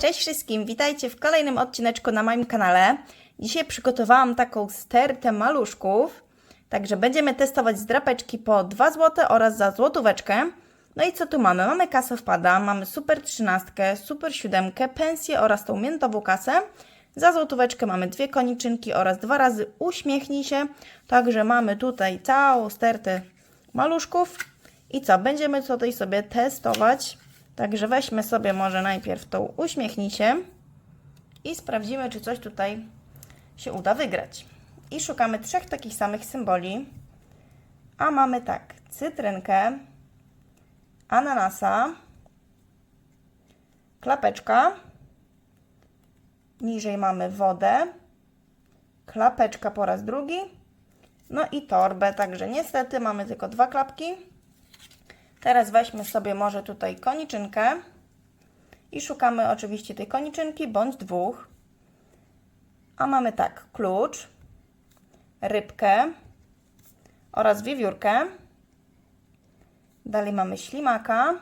Cześć wszystkim, witajcie w kolejnym odcineczku na moim kanale. Dzisiaj przygotowałam taką stertę maluszków, także będziemy testować zdrapeczki po 2 zł oraz za złotóweczkę. No i co tu mamy? Mamy kasę wpada, mamy super trzynastkę, super siódemkę, pensję oraz tą miętową kasę. Za złotóweczkę mamy dwie koniczynki oraz dwa razy uśmiechnij się. Także mamy tutaj całą stertę maluszków. I co? Będziemy tutaj sobie testować. Także weźmy sobie może najpierw tą uśmiechnij się i sprawdzimy, czy coś tutaj się uda wygrać. I szukamy trzech takich samych symboli. A mamy tak, cytrynkę, ananasa, klapeczka, niżej mamy wodę, klapeczka po raz drugi, no i torbę, także niestety mamy tylko dwa klapki. Teraz weźmy sobie może tutaj koniczynkę i szukamy oczywiście tej koniczynki bądź dwóch. A mamy tak, klucz, rybkę oraz wiewiórkę. Dalej mamy ślimaka,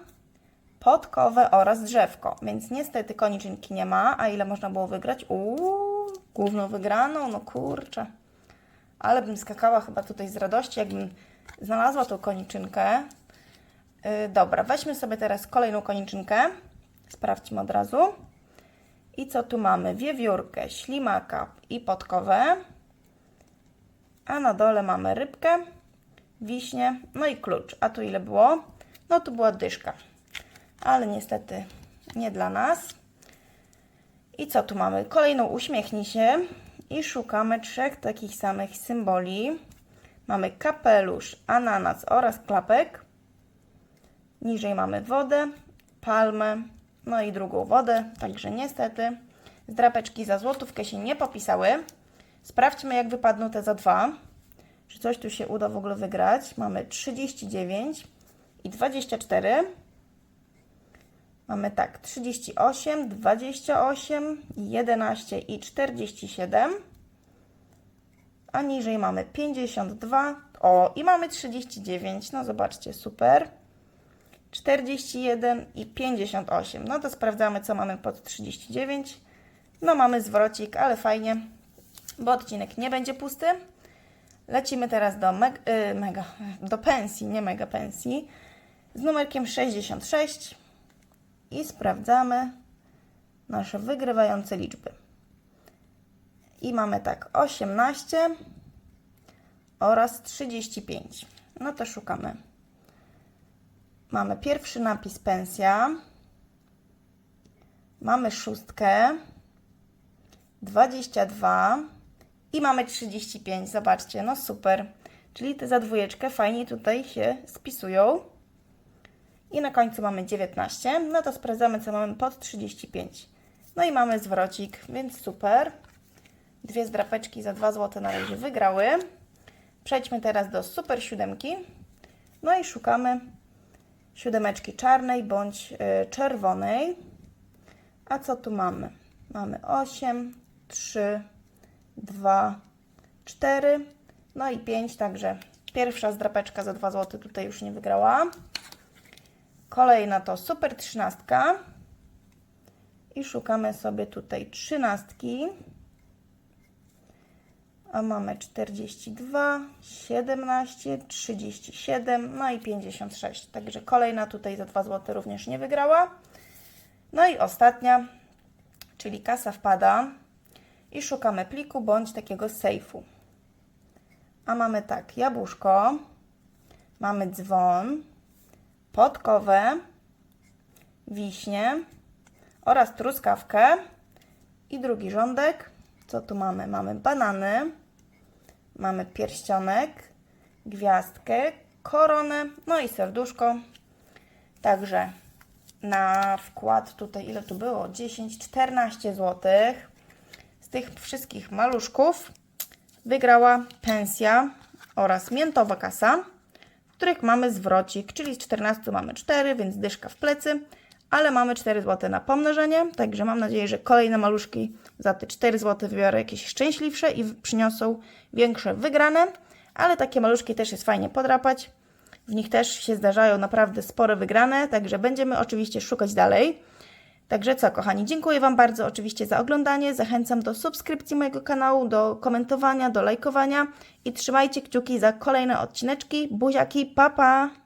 podkowę oraz drzewko, więc niestety koniczynki nie ma. A ile można było wygrać? Uuu, główną wygraną, no kurczę. Ale bym skakała chyba tutaj z radości, jakbym znalazła tą koniczynkę. Yy, dobra, weźmy sobie teraz kolejną koniczynkę. Sprawdźmy od razu. I co tu mamy? Wiewiórkę, ślimaka i podkowę. A na dole mamy rybkę, wiśnie, no i klucz. A tu ile było? No tu była dyszka. Ale niestety nie dla nas. I co tu mamy? Kolejną uśmiechnij się i szukamy trzech takich samych symboli. Mamy kapelusz, ananas oraz klapek. Niżej mamy wodę, palmę, no i drugą wodę. Także niestety zdrapeczki za złotówkę się nie popisały. Sprawdźmy, jak wypadną te za dwa. Czy coś tu się uda w ogóle wygrać? Mamy 39 i 24. Mamy tak, 38, 28, 11 i 47. A niżej mamy 52. O, i mamy 39. No zobaczcie, super. 41 i 58. No to sprawdzamy, co mamy pod 39. No mamy zwrocik, ale fajnie, bo odcinek nie będzie pusty. Lecimy teraz do y, mega, do pensji, nie mega pensji, z numerkiem 66 i sprawdzamy nasze wygrywające liczby. I mamy tak 18 oraz 35. No to szukamy. Mamy pierwszy napis pensja. Mamy szóstkę. 22 i mamy 35. Zobaczcie, no super. Czyli te za dwójeczkę fajnie tutaj się spisują. I na końcu mamy 19. No to sprawdzamy, co mamy pod 35. No i mamy zwrocik, więc super. Dwie zdrapeczki za 2 zł na razie wygrały. Przejdźmy teraz do super siódemki. No i szukamy siódemeczki czarnej bądź y, czerwonej. A co tu mamy? Mamy 8, 3, 2, 4, no i 5, także pierwsza zdrapeczka za 2 zł tutaj już nie wygrała. Kolejna to super trzynastka. I szukamy sobie tutaj trzynastki. A mamy 42, 17, 37, no i 56. Także kolejna tutaj za 2 zł również nie wygrała. No i ostatnia, czyli kasa wpada i szukamy pliku bądź takiego sejfu. A mamy tak, jabłuszko, mamy dzwon, podkowę, wiśnie oraz truskawkę i drugi rządek. Co tu mamy? Mamy banany, mamy pierścionek, gwiazdkę, koronę, no i serduszko. Także na wkład tutaj, ile tu było? 10, 14 zł. Z tych wszystkich maluszków wygrała pensja oraz miętowa kasa, w których mamy zwrocik, czyli z 14 mamy 4, więc dyszka w plecy, ale mamy 4 zł na pomnożenie, także mam nadzieję, że kolejne maluszki za te 4 zł wybiorę jakieś szczęśliwsze i przyniosą większe wygrane, ale takie maluszki też jest fajnie podrapać. W nich też się zdarzają naprawdę spore wygrane, także będziemy oczywiście szukać dalej. Także co, kochani, dziękuję Wam bardzo oczywiście za oglądanie. Zachęcam do subskrypcji mojego kanału, do komentowania, do lajkowania i trzymajcie kciuki za kolejne odcineczki. Buziaki, papa! Pa.